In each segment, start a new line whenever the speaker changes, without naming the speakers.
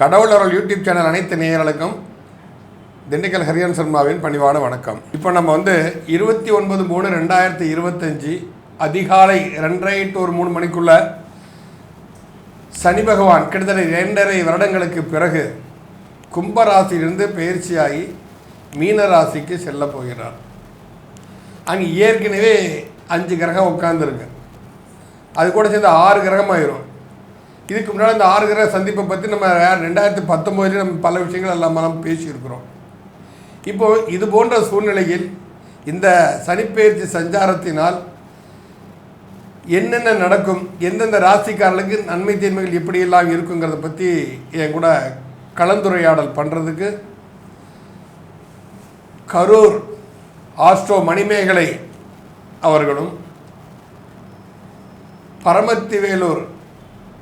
கடவுள் அருள் YouTube channel அனைத்து நேயர்களுக்கும் திண்டுக்கல் ஹரியன் சர்மாவின் பணிவான வணக்கம். இப்போ நம்ம வந்து இருபத்தி ஒன்பது மூணு ரெண்டாயிரத்தி இருபத்தஞ்சி அதிகாலை ரெண்டரை டு ஒரு மூணு மணிக்குள்ள சனி பகவான் கிட்டத்தட்ட இரண்டரை வருடங்களுக்கு பிறகு கும்பராசியிலிருந்து பயிற்சியாகி மீன ராசிக்கு செல்ல போகிறார். அங்கே ஏற்கனவே அஞ்சு கிரகம் உட்காந்துருக்கு அது கூட சேர்ந்து ஆறு கிரகமாயிரும். இதுக்கு முன்னாடி இந்த ஆறு கிரக சந்திப்பை பற்றி நம்ம ரெண்டாயிரத்தி பத்தொம்போதுலேயே நம்ம பல விஷயங்கள் எல்லாம் நம்ம பேசியிருக்கிறோம். இப்போ இது போன்ற சூழ்நிலையில் இந்த சனிப்பெயர்ச்சி சஞ்சாரத்தினால் என்னென்ன நடக்கும் எந்தெந்த ராசிக்காரர்களுக்கு நன்மை தீமைகள் எப்படியெல்லாம் இருக்குங்கிறத பற்றி என் கூட கலந்துரையாடல் பண்ணுறதுக்கு கரூர் ஆஸ்ட்ரோ மணிமேகலை அவர்களும் பரமத்திவேலூர்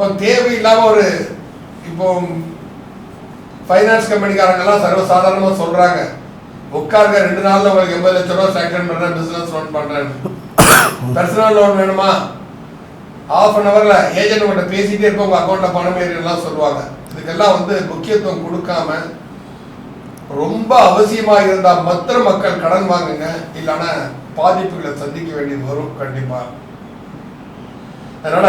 இப்போ தேவையில்லாமல் ஒரு இப்போ ஃபைனான்ஸ் கம்பெனிக்காரங்கெல்லாம் சர்வசாதாரணமாக சொல்றாங்க. உட்காருங்க ரெண்டு நாள்ல உங்களுக்கு எண்பது லட்சம் ரூபா சேங்ஷன் பண்றேன் பிசினஸ் லோன் பண்றேன். பர்சனல் லோன் வேணுமா? ஆஃப் அன் ஹவர்ல ஏஜென்ட் கிட்ட பேசிட்டே இருப்போம் உங்க அக்கௌண்ட்ல பணம் ஏறிலாம் சொல்லுவாங்க. இதுக்கெல்லாம் வந்து முக்கியத்துவம் கொடுக்காம ரொம்ப அவசியமாக இருந்தால் மற்ற மக்கள் கடன் வாங்குங்க இல்லைன்னா பாதிப்புகளை சந்திக்க வேண்டியது வரும் கண்டிப்பாக அதனால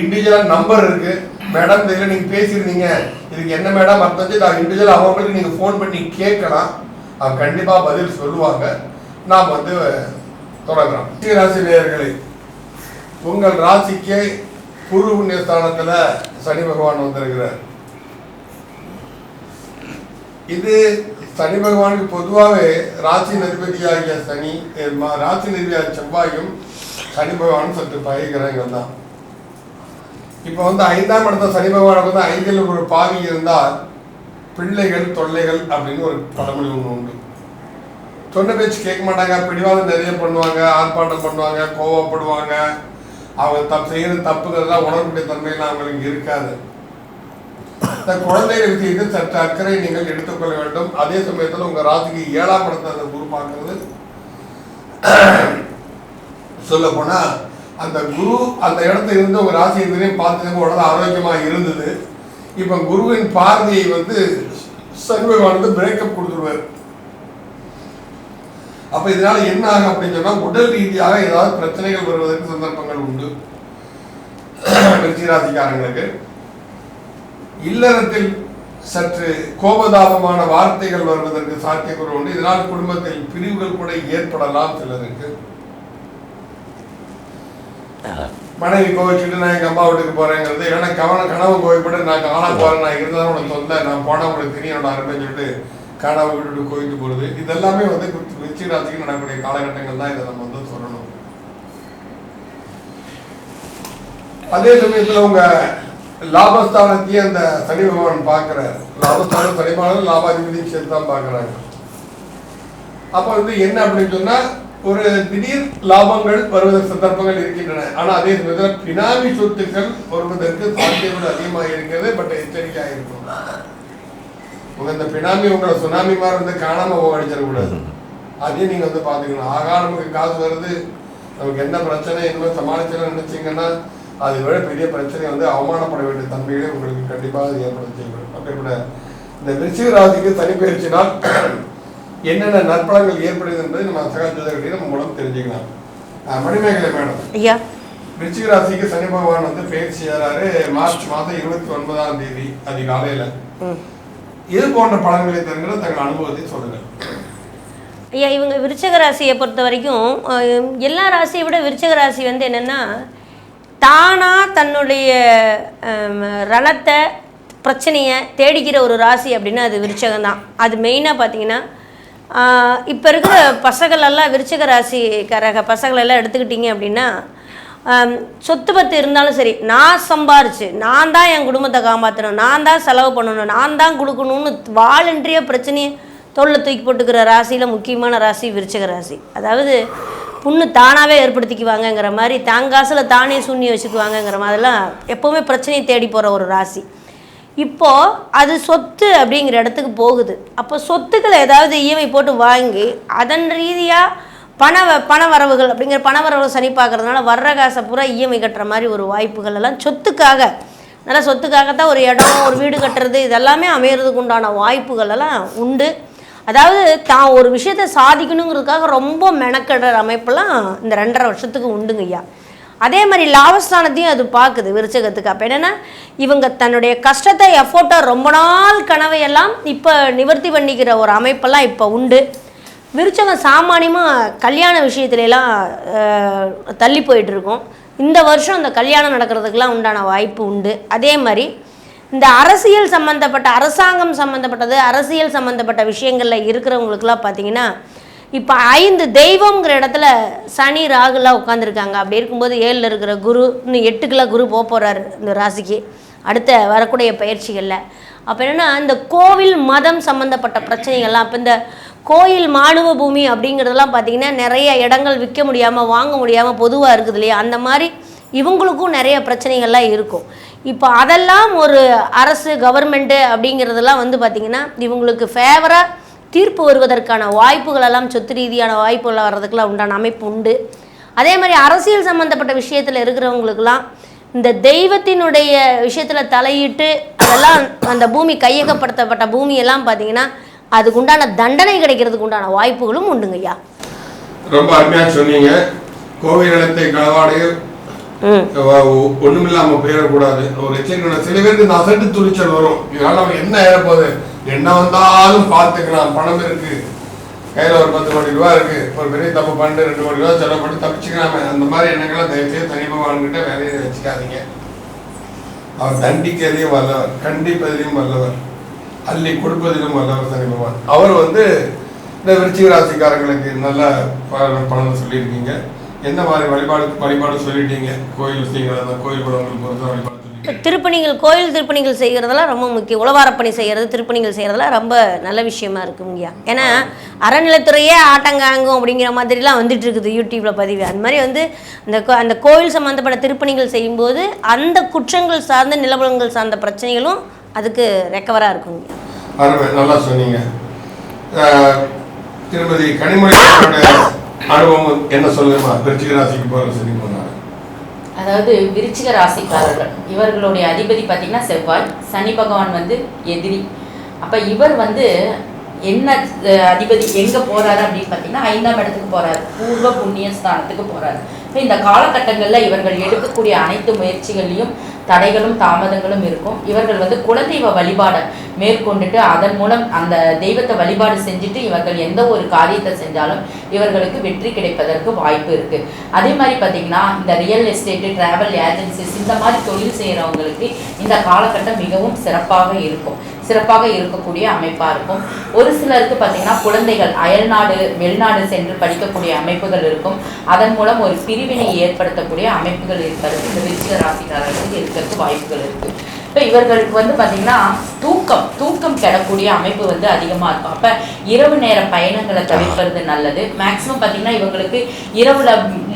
இண்டிஜுவல் நம்பர் இருக்கு. மேடம் இதில் நீங்கள் பேசியிருந்தீங்க இதுக்கு என்ன மேடம் அர்த்தம் நான் இண்டிவிஜுவல் அவங்களுக்கு நீங்கள் ஃபோன் பண்ணி கேட்கலாம். அவங்க கண்டிப்பாக பதில் சொல்லுவாங்க. நாம் வந்து தொடங்குறோம் ராசி நேயர்களே உங்கள் ராசிக்கு குரு புண்ணிய ஸ்தானத்துல சனி பகவான் வந்திருக்கிறார். இது சனி பகவானுக்கு பொதுவாகவே ராசி நிர்பதியாகிய சனி ராசி நிர்பதியாக செவ்வாயும் சனி பகவானும் சற்று பகைக்கிறாங்க தான் இப்போ வந்து ஐந்தாம் இடத்த சனி பகவானுக்கு வந்து ஐந்தில் ஒரு பாவி இருந்தால் பிள்ளைகள் தொல்லைகள் அப்படின்னு ஒரு பழமொழி ஒன்று உண்டு. சொன்ன பேச்சு கேட்க மாட்டாங்க பிடிவாதம் நிறைய பண்ணுவாங்க ஆர்ப்பாட்டம் பண்ணுவாங்க கோவப்படுவாங்க. அவங்க தப்பு செய்கிற தப்புகள்லாம் உணரக்கூடிய தன்மையெல்லாம் அவங்களுக்கு இருக்காது. இந்த குழந்தைகள் விஷயத்தில் சற்று அக்கறை நீங்கள் எடுத்துக்கொள்ள வேண்டும். அதே சமயத்தில் உங்கள் ராசிக்கு ஏழாம் படத்தை அந்த குரு பார்க்கறது. சொல்ல போனால் அந்த குரு அந்த இடத்துல இருந்து ஒரு ராசி இருந்ததையும் பார்த்ததுக்கு உடனே ஆரோக்கியமாக இருந்தது. இப்போ குருவின் பார்வையை வந்து சனி பிரேக்கப் கொடுத்துருவார். அப்போ இதனால் என்ன ஆகும் அப்படின்னு சொன்னால் உடல் ரீதியாக ஏதாவது பிரச்சனைகள் வருவதற்கு சந்தர்ப்பங்கள் உண்டு. விருச்சிகராசிக்காரங்களுக்கு இல்லறத்தில் சற்று கோபதாபமான வார்த்தைகள் வருவதற்கு சாத்தியக்கூறு உண்டு. இதனால் குடும்பத்தில் பிரிவுகள் கூட ஏற்படலாம் சிலருக்கு. மனைவி கோவிச்சுட்டு நான் எங்க அம்மா வீட்டுக்கு போறேங்கிறது இல்லைன்னா கவனம் கனவு கோவிப்பட்டு நான் காணா போகிறேன் நான் இருந்தாலும் உனக்கு சொந்த நான் போனால் உங்களுக்கு தெரியும் என்னோட அருமைன்னு சொல்லிட்டு கனவு விட்டுட்டு கோவிட்டு போகிறது இதெல்லாமே வந்து விருச்சி ராசிக்கு நடக்கக்கூடிய காலகட்டங்கள் தான் இதை நம்ம வந்து சொல்லணும். அதே சமயத்துல உங்க லாபஸ்தானத்தையும் அந்த சனி பகவான் பார்க்குறாரு. லாபஸ்தானம் சனி பகவான் லாபாதிபதியும் சேர்த்து தான் பார்க்குறாங்க அப்ப வந்து என்ன அப்படின்னு சொன்னா ஒரு திடீர் லாபங்கள் வருவதற்கு சந்தர்ப்பங்கள் இருக்கின்றன. ஆனால் அதே சமயத்தில் பினாமி சொத்துக்கள் வருவதற்கு சாத்தியங்கள் அதிகமாக இருக்கிறது பட் எச்சரிக்கையாக இருக்கும் உங்கள் இந்த பினாமி உங்களை சுனாமி மாதிரி வந்து காணாமல் போகடிச்சிடக்கூடாது அதையும் நீங்கள் வந்து பார்த்துக்கணும். ஆகா நமக்கு காசு வருது. நமக்கு என்ன பிரச்சனை என்ன சமாளிச்சலாம் நினைச்சீங்கன்னா அதை விட பெரிய பிரச்சனை வந்து அவமானப்பட வேண்டிய தன்மைகளே உங்களுக்கு கண்டிப்பாக ஏற்படுத்தி ஏற்பட அப்படிப்பட்ட இந்த விருச்சிக ராசிக்கு என்னென்ன நற்பலங்கள் ஏற்படுது என்பதை நம்ம சகாஜோதர்கிட்ட நம்ம மூலம் தெரிஞ்சுக்கலாம். மணிமேகலை மேடம்.
ஐயா.
விருச்சிக ராசிக்கு சனி பகவான் வந்து பயிற்சி ஏறாரு மார்ச் மாதம் இருபத்தி ஒன்பதாம் தேதி அதிகாலையில. இது போன்ற பலன்களை தருகிற தங்கள் அனுபவத்தை சொல்லுங்கள்.
ஐயா இவங்க விருச்சக ராசியை பொறுத்த வரைக்கும் எல்லா ராசியை விட விருச்சக ராசி வந்து என்னென்னா தானாக தன்னுடைய அம், ரணத்தை பிரச்சனையை தேடிக்கிற ஒரு ராசி அப்படின்னா அது விருச்சகம் தான் அது மெயினாக பார்த்தீங்கன்னா இப்போ இருக்கிற பசங்களெல்லாம் விருச்சக ராசிக்காரக பசங்களெல்லாம் எடுத்துக்கிட்டிங்க அப்படின்னா சொத்து பத்து இருந்தாலும் சரி நான் சம்பாரிச்சு நான் தான் என் குடும்பத்தை காப்பாற்றணும் நான் தான் செலவு பண்ணணும் நான் தான் கொடுக்கணும்னு வாலண்டியாக பிரச்சனையை தொல்லை தூக்கி போட்டுக்கிற ராசியில் முக்கியமான ராசி விருச்சக ராசி. அதாவது புண்ணு தானாகவே ஏற்படுத்திக்குவாங்கங்கிற மாதிரி தாங்காசில் தானே சூன்யம் வச்சுக்குவாங்கங்கிற மாதிரிலாம் எப்போவுமே பிரச்சனையை தேடி போகிற ஒரு ராசி. இப்போது அது சொத்து அப்படிங்கிற இடத்துக்கு போகுது. அப்போ சொத்துக்களை ஏதாவது இஎம்ஐ போட்டு வாங்கி அதன் ரீதியாக பண பண வரவுகள் அப்படிங்கிற பண வரவு சனி பார்க்குறதுனால வர்ற காசை பூரா இஎம்ஐ கட்டுற மாதிரி ஒரு வாய்ப்புகள் எல்லாம் சொத்துக்காக நல்லா சொத்துக்காகத்தான் ஒரு இடம் ஒரு வீடு கட்டுறது இதெல்லாமே அமையிறதுக்கு உண்டான வாய்ப்புகள் எல்லாம் உண்டு. அதாவது தான் ஒரு விஷயத்தை சாதிக்கணுங்கிறதுக்காக ரொம்ப மெனக்கடுற அமைப்பெல்லாம் இந்த ரெண்டரை வருஷத்துக்கு உண்டுங்கய்யா. அதே மாதிரி லாபஸ்தானத்தையும் அது பார்க்குது விருச்சகத்துக்கு. அப்போ என்னென்னா இவங்க தன்னுடைய கஷ்டத்தை எஃபோர்ட்டை ரொம்ப நாள் கனவையெல்லாம் இப்போ நிவர்த்தி பண்ணிக்கிற ஒரு அமைப்பெல்லாம் இப்போ உண்டு. விருச்சகம் சாமானியமாக கல்யாண விஷயத்துலலாம் தள்ளி போயிட்டுருக்கோம். இந்த வருஷம் அந்த கல்யாணம் நடக்கிறதுக்கெலாம் உண்டான வாய்ப்பு உண்டு. அதே மாதிரி இந்த அரசியல் சம்மந்தப்பட்ட அரசாங்கம் சம்மந்தப்பட்டது அரசியல் சம்மந்தப்பட்ட விஷயங்களில் இருக்கிறவங்களுக்குலாம் பார்த்தீங்கன்னா இப்போ ஐந்து தெய்வம்ங்கிற இடத்துல சனி ராகுலாம் உட்காந்துருக்காங்க அப்படி இருக்கும்போது ஏழில் இருக்கிற குரு இன்னும் எட்டுக்கெல்லாம் குரு போக போகிறாரு இந்த ராசிக்கு. அடுத்த வரக்கூடிய பயிற்சிகளில். அப்போ என்னென்னா இந்த கோவில் மதம் சம்மந்தப்பட்ட பிரச்சனைகள்லாம் இப்போ இந்த கோயில் மானுவ பூமி அப்படிங்கிறதெல்லாம் பார்த்தீங்கன்னா நிறைய இடங்கள் விற்க முடியாமல் வாங்க முடியாமல் பொதுவாக இருக்குது இல்லையா? அந்த மாதிரி இவங்களுக்கும் நிறைய பிரச்சனைகள்லாம் இருக்கும். இப்போ அதெல்லாம் ஒரு அரசு கவர்மெண்ட்டு அப்படிங்கிறதெல்லாம் வந்து பார்த்திங்கன்னா இவங்களுக்கு ஃபேவராக தீர்ப்பு வருவதற்கான வாய்ப்புகள் எல்லாம் சொத்து ரீதியான வாய்ப்புகள் வர்றதுக்கெல்லாம் உண்டான அமைப்பு உண்டு. அதே மாதிரி அரசியல் சம்மந்தப்பட்ட விஷயத்தில் இருக்கிறவங்களுக்கெல்லாம் இந்த தெய்வத்தினுடைய விஷயத்தில் தலையிட்டு அதெல்லாம் அந்த பூமி கையகப்படுத்தப்பட்ட பூமியெல்லாம் பார்த்தீங்கன்னா அதுக்கு உண்டான தண்டனை கிடைக்கிறதுக்கு உண்டான வாய்ப்புகளும் உண்டுங்க ஐயா.
ரொம்ப அருமையா சொன்னீங்க. கோவில் நிலத்தை ஒண்ணுமில்லாம போயிடக்கூடாது. ஒரு சில பேருக்கு இந்த அசட்டு துணிச்சல் வரும். இதனால அவன் என்ன ஏறப்போகுது? என்ன வந்தாலும் பார்த்துக்கலாம். பணம் இருக்கு. கையில் ஒரு பத்து கோடி ரூபா இருக்கு. ஒரு பெரிய தப்பு பண்ணிட்டு ரெண்டு கோடி ரூபா செலவு பண்ணி தப்பிச்சுக்கலாமே. அந்த மாதிரி எண்ணங்களை தயவுசெய்து தனி பகவான்கிட்ட வேலையை வச்சுக்காதீங்க. அவர் தண்டிக்கிறதையும் வல்லவர். கண்டிப்பதிலையும் வல்லவர். அள்ளி கொடுப்பதிலும் வல்லவர் சனி பகவான் அவர் வந்து இந்த விருச்சிக ராசிக்காரங்களுக்கு நல்ல பணம் சொல்லியிருக்கீங்க. என்ன மாதிரி வழிபாடு வழிபாடு சொல்லிட்டீங்க? கோயில் விஷயங்கள் அந்த கோயில் குளங்கள் பொறுத்த வழிபாடு
திருப்பணிகள் கோயில் திருப்பணிகள் செய்கிறதெல்லாம் ரொம்ப முக்கியம். உழவாரப்பணி செய்கிறது திருப்பணிகள் செய்கிறதெல்லாம் ரொம்ப நல்ல விஷயமா இருக்குங்கய்யா ஏன்னா அறநிலைத்துறையே ஆட்டங்காங்கும் அப்படிங்கிற மாதிரிலாம் வந்துட்டு இருக்குது யூடியூப்பில் பதிவு. அந்த மாதிரி வந்து அந்த கோ- அந்த கோயில் சம்மந்தப்பட்ட திருப்பணிகள் செய்யும்போது அந்த குற்றங்கள் சார்ந்த நிலவரங்கள் சார்ந்த பிரச்சனைகளும் அதுக்கு ரெக்கவராக இருக்குங்க
நல்லா சொன்னீங்க. திருமதி கனிமொழி அனுபவம் என்ன சொல்லுமா பிரச்சிகராசிக்கு போகிற சனி போனாங்க
அதாவது விருச்சிக ராசிக்காரர்கள் இவர்களுடைய அதிபதி பார்த்தீங்கன்னா செவ்வாய் சனி பகவான் வந்து எதிரி. அப்ப இவர் வந்து என்ன அஹ், அதிபதி எங்க போறாரு அப்படின்னு பார்த்தீங்கன்னா ஐந்தாம் இடத்துக்கு போறாரு. பூர்வ புண்ணிய ஸ்தானத்துக்கு போறாரு. இப்ப இந்த காலகட்டங்கள்ல இவர்கள் எடுக்கக்கூடிய அனைத்து முயற்சிகள்லையும் தடைகளும் தாமதங்களும் இருக்கும். இவர்கள் வந்து குலதெய்வ வழிபாடை மேற்கொண்டுட்டு அதன் மூலம் அந்த தெய்வத்தை வழிபாடு செஞ்சுட்டு இவர்கள் எந்த ஒரு காரியத்தை செஞ்சாலும் இவர்களுக்கு வெற்றி கிடைப்பதற்கு வாய்ப்பு இருக்கு. அதே மாதிரி பார்த்தீங்கன்னா இந்த ரியல் எஸ்டேட்டு டிராவல் ஏஜென்சிஸ் இந்த மாதிரி தொழில் செய்கிறவங்களுக்கு இந்த காலகட்டம் மிகவும் சிறப்பாக இருக்கும். சிறப்பாக இருக்கக்கூடிய அமைப்பாக இருக்கும். ஒரு சிலருக்கு பார்த்தீங்கன்னா குழந்தைகள் அயல்நாடு வெளிநாடு சென்று படிக்கக்கூடிய அமைப்புகள் இருக்கும். அதன் மூலம் ஒரு பிரிவினை ஏற்படுத்தக்கூடிய அமைப்புகள் இருக்கிறது இந்த விருச்சிக ராசிக்காரர்களுக்கு இருக்கிறதுக்கு வாய்ப்புகள் இருக்குது இப்போ இவர்களுக்கு வந்து பார்த்தீங்கன்னா தூக்கம் தூக்கம் கெடக்கூடிய அமைப்பு வந்து அதிகமாக இருக்கும். அப்போ இரவு நேர பயணங்களை தவிர்க்கிறது நல்லது. மேக்ஸிமம் பார்த்தீங்கன்னா இவங்களுக்கு இரவுல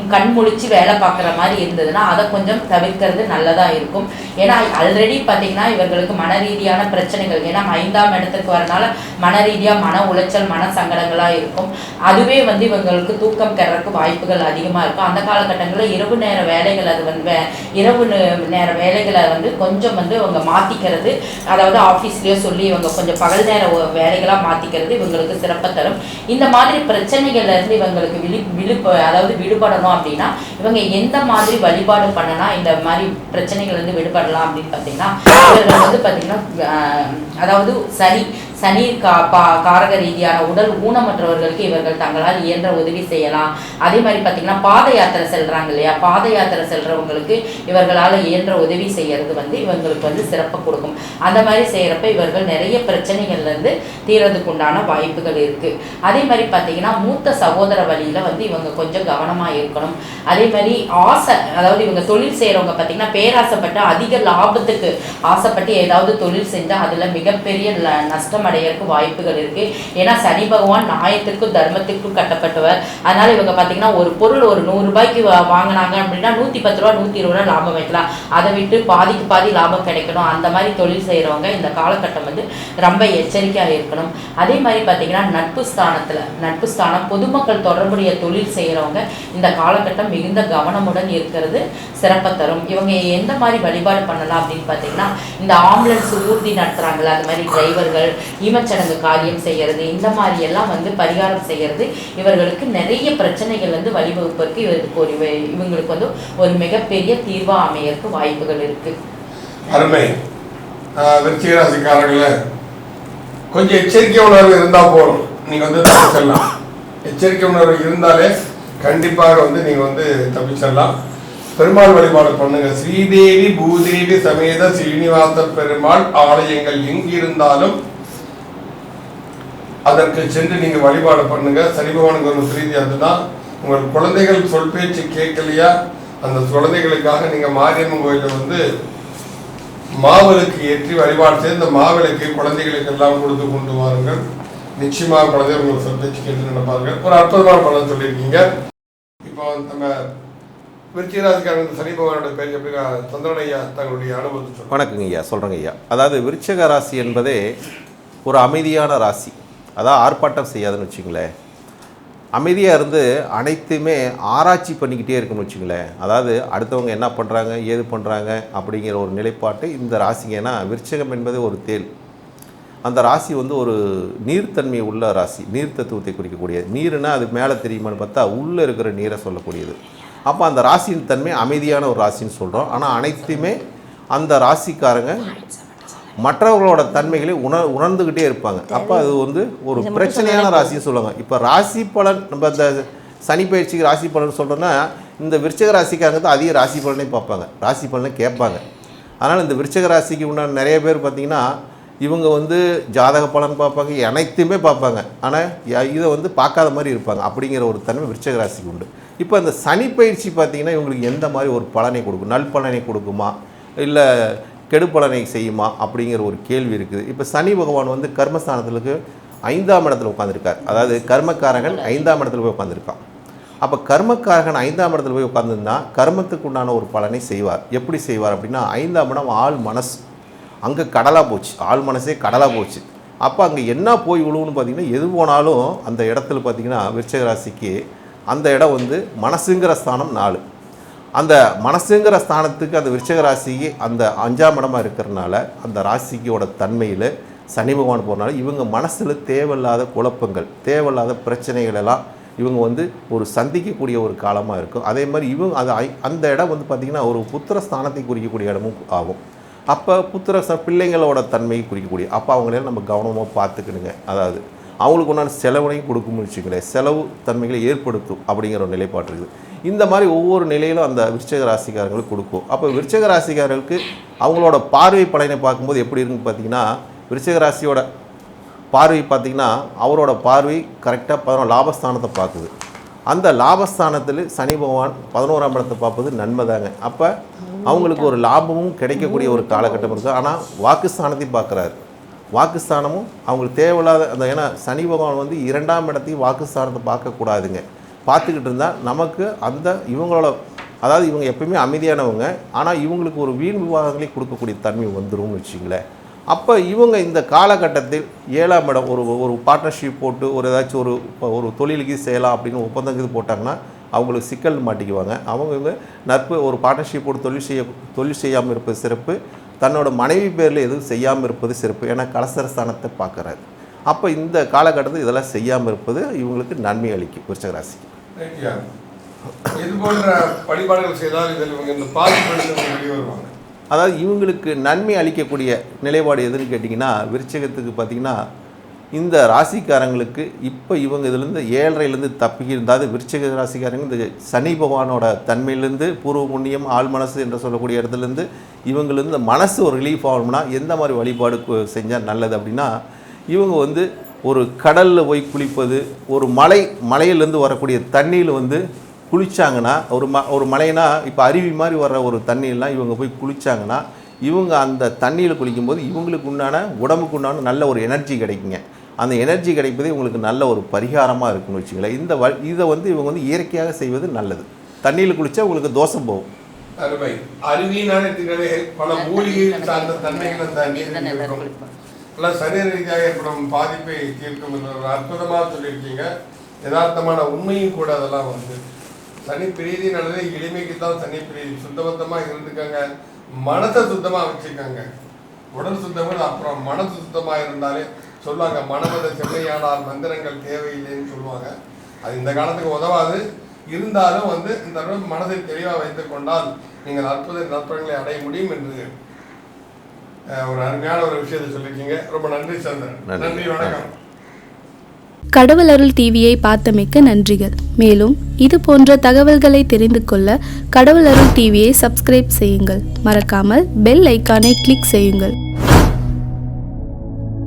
கண் முழிச்சு வேலை பார்க்குற மாதிரி இருந்ததுன்னா அதை கொஞ்சம் தவிர்க்கிறது நல்லதாக இருக்கும். ஏன்னா ஆல்ரெடி பார்த்தீங்கன்னா இவர்களுக்கு மன ரீதியான பிரச்சனைகள் ஏன்னா ஐந்தாம் இடத்துக்கு வரனால மன ரீதியாக மன உளைச்சல் மன சங்கடங்களாக இருக்கும். அதுவே வந்து இவங்களுக்கு தூக்கம் கெடுறதுக்கு வாய்ப்புகள் அதிகமாக இருக்கும். அந்த காலகட்டங்களில் இரவு நேர வேலைகள் அது வந்து வே- இரவு நே- நேர வேலைகளை வந்து கொஞ்சம் வந்து இவங்க மாற்றிக்கிறது அதாவது ஆஃபீஸ்லேயோ சொல்லி இவங்க கொஞ்சம் பகல் நேர வேலைகளாக மாற்றிக்கிறது இவங்களுக்கு சிறப்பை தரும். இந்த மாதிரி பிரச்சனைகள்லேருந்து இவங்களுக்கு விழி விழுப்பு அதாவது விடுபடணும் அப்படின்னா இவங்க எந்த மாதிரி வழிபாடு பண்ணனா இந்த மாதிரி பிரச்சனைகள் வந்து விடுபடலாம் அப்படின்னு பார்த்தீங்கன்னா இவர்கள் வந்து பார்த்தீங்கன்னா அதாவது சரி சனி கா பா காரக ரீதியான உடல் ஊனமற்றவர்களுக்கு இவர்கள் தங்களால் இயன்ற உதவி செய்யலாம். அதே மாதிரி பார்த்தீங்கன்னா பாத யாத்திரை செல்றாங்க இல்லையா? பாத யாத்திரை செல்றவங்களுக்கு இவர்களால் இயன்ற உதவி செய்யறது வந்து இவங்களுக்கு வந்து சிறப்பை கொடுக்கும். அந்த மாதிரி செய்யறப்ப இவர்கள் நிறைய பிரச்சனைகள்ல இருந்து தீரதுக்கு உண்டான வாய்ப்புகள் இருக்கு. அதே மாதிரி பார்த்தீங்கன்னா மூத்த சகோதர வழியில வந்து இவங்க கொஞ்சம் கவனமாக இருக்கணும். அதே மாதிரி ஆசை அதாவது இவங்க தொழில் செய்யறவங்க பார்த்தீங்கன்னா பேராசைப்பட்டு அதிக லாபத்துக்கு ஆசைப்பட்டு ஏதாவது தொழில் செஞ்சால் அதில் மிகப்பெரிய ல- நஷ்டம் அடையறதுக்கு வாய்ப்புகள் இருக்கு. ஏன்னா சனி பகவான் நியாயத்திற்கும் தர்மத்திற்கும் கட்டப்பட்டவர். அதனால இவங்க பார்த்தீங்கன்னா ஒரு பொருள் ஒரு நூறு ரூபாய்க்கு வாங்கினாங்க அப்படின்னா நூத்தி பத்து ரூபா நூத்தி இருபது ரூபா லாபம் வைக்கலாம். அதை விட்டு பாதிக்கு பாதி லாபம் கிடைக்கணும். அந்த மாதிரி தொழில் செய்யறவங்க இந்த காலகட்டம் வந்து ரொம்ப எச்சரிக்கையாக இருக்கணும். அதே மாதிரி பார்த்தீங்கன்னா நட்பு ஸ்தானத்துல நட்பு ஸ்தானம் பொதுமக்கள் தொடர்புடைய தொழில் செய்யறவங்க இந்த காலகட்டம் மிகுந்த கவனமுடன் இருக்கிறது சிறப்பை தரும். இவங்க எந்த மாதிரி வழிபாடு பண்ணலாம் அப்படின்னு பார்த்தீங்கன்னா இந்த ஆம்புலன்ஸ் ஊர்தி நடத்துகிறாங்களா அது மாதிரி டிரைவர்கள் ஈமச்சடங்கு காரியம் செய்யறது இந்த மாதிரி எல்லாம் வந்து பரிகாரம் செய்யறது இவர்களுக்கு நிறைய பிரச்சனைகள் வந்து வழிவகுப்பதற்கு இவருக்கு ஒரு இவங்களுக்கு வந்து ஒரு மிகப்பெரிய தீர்வா அமையறதுக்கு வாய்ப்புகள் இருக்கு.
அருமை. ஆஹ் கொஞ்சம் எச்சரிக்கை உணர்வு இருந்தால் போதும். நீங்கள் வந்து தப்பிச்சிடலாம் எச்சரிக்கை உணர்வு இருந்தாலே கண்டிப்பாக வந்து நீங்கள் வந்து தப்பிச்சிடலாம் பெருமாள் வழிபாடு பண்ணுங்க. ஸ்ரீதேவி பூதேவி சமேத ஸ்ரீனிவாச பெருமாள் ஆலயங்கள் எங்கிருந்தாலும் அதற்கு சென்று நீங்க வழிபாடு பண்ணுங்க. சனிபகவானுக்கு ஒரு பிரீதி அதுதான். உங்கள் குழந்தைகள் சொல் பேச்சு கேட்கலையா? அந்த குழந்தைகளுக்காக நீங்க மாரியம்மன் கோயிலில் வந்து மாவிளக்கு ஏற்றி வழிபாடு செய்து இந்த மாவிளக்கு குழந்தைகளுக்கு எல்லாம் கொடுத்து கொண்டு வாருங்கள். நிச்சயமாக குழந்தைகள் உங்களை சொல் பேச்சு கேட்டு நடப்பார்கள். ஒரு அற்புதமான பலன் சொல்லியிருக்கீங்க. இப்போ நம்ம விருச்சிகராசிக்காரங்க சனி பகவானோட பேர் எப்படி சந்திரன் ஐயா தங்களுடைய அனுபவத்தை
வணக்கங்க ஐயா. சொல்கிறேங்க ஐயா. அதாவது விருச்சக ராசி என்பதே ஒரு அமைதியான ராசி. அதாவது ஆர்ப்பாட்டம் செய்யாதுன்னு வச்சுங்களேன். அமைதியாக இருந்து அனைத்துமே ஆராய்ச்சி பண்ணிக்கிட்டே இருக்குன்னு வச்சுங்களேன். அதாவது அடுத்தவங்க என்ன பண்ணுறாங்க ஏது பண்ணுறாங்க அப்படிங்கிற ஒரு நிலைப்பாட்டு இந்த ராசிங்க ஏன்னா விருச்சகம் என்பது ஒரு தேல் அந்த ராசி வந்து ஒரு நீர்த்தன்மை உள்ள ராசி நீர் தத்துவத்தை குறிக்கக்கூடியது. நீருன்னா அது மேலே தெரியுமான்னு பார்த்தா உள்ளே இருக்கிற நீரை சொல்லக்கூடியது. அப்போ அந்த ராசியின் தன்மை அமைதியான ஒரு ராசின்னு சொல்கிறோம் ஆனால் அனைத்துமே அந்த ராசிக்காரங்க மற்றவர்களோட தன்மைகளை உணர் உணர்ந்துக்கிட்டே இருப்பாங்க. அப்போ அது வந்து ஒரு பிரச்சனையான ராசின்னு சொல்லுவாங்க. இப்போ ராசி பலன் நம்ம இந்த சனி பயிற்சிக்கு ராசி பலன் சொல்கிறோன்னா இந்த விருச்சக ராசிக்காரங்க தான் அதிக ராசி பலனே பார்ப்பாங்க. ராசி பலனை கேட்பாங்க. அதனால் இந்த விருச்சக ராசிக்கு உண்டான நிறைய பேர் பார்த்தீங்கன்னா இவங்க வந்து ஜாதக பலன் பார்ப்பாங்க அனைத்துமே பார்ப்பாங்க. ஆனால் இதை வந்து பார்க்காத மாதிரி இருப்பாங்க. அப்படிங்கிற ஒரு தன்மை விருச்சக ராசிக்கு உண்டு. இப்போ இந்த சனி பயிற்சி பார்த்தீங்கன்னா இவங்களுக்கு எந்த மாதிரி ஒரு பலனை கொடுக்கும்? நல் பலனை கொடுக்குமா? இல்லை கெடுப்பலனை செய்யுமா அப்படிங்கிற ஒரு கேள்வி இருக்குது. இப்போ சனி பகவான் வந்து கர்மஸ்தானத்துக்கு ஐந்தாம் இடத்துல உட்காந்துருக்கார் அதாவது கர்மக்காரகன் ஐந்தாம் இடத்துல போய் உட்காந்துருக்கான் அப்போ கர்மக்காரகன் ஐந்தாம் இடத்துல போய் உட்காந்துருந்தா கர்மத்துக்கு உண்டான ஒரு பலனை செய்வார். எப்படி செய்வார் அப்படின்னா ஐந்தாம் இடம் ஆள் மனசு. அங்கே கடலாக போச்சு. ஆள் மனசே கடலாக போச்சு. அப்போ அங்கே என்ன போய் விழுவுன்னு பார்த்தீங்கன்னா எது போனாலும் அந்த இடத்துல பார்த்தீங்கன்னா விருச்சக ராசிக்கு அந்த இடம் வந்து மனசுங்கிற ஸ்தானம் நாலு. அந்த மனசுங்கிற ஸ்தானத்துக்கு அந்த விருச்சக ராசிக்கு அந்த அஞ்சாம் இடமாக இருக்கிறனால அந்த ராசிக்கோட தன்மையில் சனி பகவான் போகிறனால இவங்க மனசில் தேவையில்லாத குழப்பங்கள் தேவையில்லாத பிரச்சனைகள் எல்லாம் இவங்க வந்து ஒரு சந்திக்கக்கூடிய ஒரு காலமாக இருக்கும். அதே மாதிரி இவங்க அது ஐ- அந்த இடம் வந்து பார்த்திங்கன்னா ஒரு புத்திர ஸ்தானத்தை குறிக்கக்கூடிய இடமும் ஆகும். அப்போ புத்திர ச பிள்ளைங்களோட தன்மையை குறிக்கக்கூடிய அப்போ அவங்களெல்லாம் நம்ம கவனமாக பார்த்துக்கணுங்க. அதாவது அவங்களுக்கு உண்டான செலவினையும் கொடுக்க வச்சுங்களேன் செலவு தன்மைகளை ஏற்படுத்தும் அப்படிங்கிற ஒரு நிலைப்பாடு இருக்குது. இந்த மாதிரி ஒவ்வொரு நிலையிலும் அந்த விருச்சக ராசிக்காரங்களுக்கு கொடுக்கும். அப்போ விருச்சக ராசிக்காரர்களுக்கு அவங்களோட பார்வை பலனை பார்க்கும்போது எப்படி இருக்குன்னு பார்த்தீங்கன்னா விருச்சக ராசியோட பார்வை பார்த்தீங்கன்னா அவரோட பார்வை கரெக்டாக பதினோரு லாபஸ்தானத்தை பார்க்குது. அந்த லாபஸ்தானத்தில் சனி பகவான் பதினோராம் இடத்தை பார்ப்பது நன்மை தாங்க அப்போ அவங்களுக்கு ஒரு லாபமும் கிடைக்கக்கூடிய ஒரு காலகட்டம் இருக்குது. ஆனால் வாக்குஸ்தானத்தையும் பார்க்குறாரு. வாக்குஸ்தானமும் அவங்களுக்கு தேவையில்லாத அந்த ஏன்னா சனி பகவான் வந்து இரண்டாம் இடத்தையும் வாக்குஸ்தானத்தை பார்க்கக்கூடாதுங்க. பார்த்துக்கிட்டு இருந்தால் நமக்கு அந்த இவங்களோட அதாவது இவங்க எப்பயுமே அமைதியானவங்க. ஆனால் இவங்களுக்கு ஒரு வீண் விவாதங்களே கொடுக்கக்கூடிய தன்மை வந்துரும்னு வச்சுங்களேன் அப்போ இவங்க இந்த காலகட்டத்தில் ஏழாம் இடம் ஒரு ஒரு பார்ட்னர்ஷிப் போட்டு ஒரு ஏதாச்சும் ஒரு இப்போ ஒரு தொழிலுக்கு செய்யலாம் அப்படின்னு ஒப்பந்தம் இது போட்டாங்கன்னா அவங்களுக்கு சிக்கல் மாட்டிக்குவாங்க. அவங்க நட்பு ஒரு பார்ட்னர்ஷிப் போட்டு தொழில் செய்ய தொழில் செய்யாமல் இருப்பது சிறப்பு. தன்னோட மனைவி பேரில் எதுவும் செய்யாமல் இருப்பது சிறப்பு. ஏன்னா கலசர ஸ்தானத்தை பார்க்குறாரு. அப்போ இந்த காலகட்டத்தில் இதெல்லாம் செய்யாமல் இருப்பது இவங்களுக்கு நன்மை அளிக்கும் விருச்சக ராசி
ஐயா, இது போன்ற வழிபாடுகள் செய்தால் இதில் இவங்க இந்த பாதிப்பு வெளியே வருவாங்க.
அதாவது இவங்களுக்கு நன்மை அளிக்கக்கூடிய நிலைப்பாடு எதுன்னு கேட்டிங்கன்னா விருச்சகத்துக்கு பார்த்திங்கன்னா இந்த ராசிக்காரங்களுக்கு இப்போ இவங்க இதுலேருந்து ஏழரைலேருந்து தப்பி இருந்தாது விருச்சிக ராசிக்காரங்க இந்த சனி பகவானோட தன்மையிலேருந்து பூர்வ புண்ணியம் ஆள் மனசு என்று சொல்லக்கூடிய இடத்துலேருந்து இவங்களுக்கு மனசு ஒரு ரிலீஃப் ஆகணும்னா எந்த மாதிரி வழிபாடு செஞ்சால் நல்லது அப்படின்னா இவங்க வந்து ஒரு கடலில் போய் குளிப்பது ஒரு மலை மலையிலேருந்து வரக்கூடிய தண்ணியில் வந்து குளிச்சாங்கன்னா ஒரு ம ஒரு மலைனா இப்போ அருவி மாதிரி வர்ற ஒரு தண்ணியெல்லாம் இவங்க போய் குளிச்சாங்கன்னா இவங்க அந்த தண்ணியில் குளிக்கும்போது இவங்களுக்கு உண்டான உடம்புக்கு உண்டான நல்ல ஒரு எனர்ஜி கிடைக்குங்க. அந்த எனர்ஜி கிடைப்பதே உங்களுக்கு நல்ல ஒரு பரிகாரமாக இருக்குன்னு வச்சுங்களேன் இந்த வ இதை வந்து இவங்க வந்து இயற்கையாக செய்வது நல்லது. தண்ணியில் குளித்தா உங்களுக்கு தோஷம் போகும்.
அருமை. அருவினாலே எடுத்துக்கிட்டாலே பல மூலிகை சார்ந்த தன்மைகள் இருக்கும் பல சரீர ரீதியாக ஏற்படும் பாதிப்பை தீர்க்கும் என்ற ஒரு அற்புதமாக சொல்லியிருக்கீங்க. யதார்த்தமான உண்மையும் கூட அதெல்லாம் வந்து சனி பிரீதி நல்லது எளிமைக்கு தான் சனி பிரீதி சுத்தபத்தமாக இருந்துக்கங்க. மனசை சுத்தமாக வச்சுக்கோங்க. உடல் சுத்தம் அப்புறம் மனசு சுத்தமாக இருந்தாலே சொல்லுவாங்க மனமத செம்மையானால் மந்திரங்கள் தேவையில்லைன்னு சொல்லுவாங்க. அது இந்த காலத்துக்கு உதவாது. இருந்தாலும் வந்து இந்த மனதை தெளிவாக வைத்துக் கொண்டால் நீங்கள் அற்புத நற்பலன்களை அடைய முடியும் என்று ஒரு அருமையான ஒரு விஷயத்தை சொல்லியிருக்கீங்க. ரொம்ப நன்றி சந்திரன்.
நன்றி.
நன்றி வணக்கம்.
கடவுள் அருள் டிவியை பார்த்தமைக்க நன்றிகள். மேலும் இது போன்ற தகவல்களை தெரிந்து கொள்ள கடவுள் அருள் டிவியை சப்ஸ்கிரைப் செய்யுங்கள். மறக்காமல் பெல் ஐக்கானை கிளிக் செய்யுங்கள்.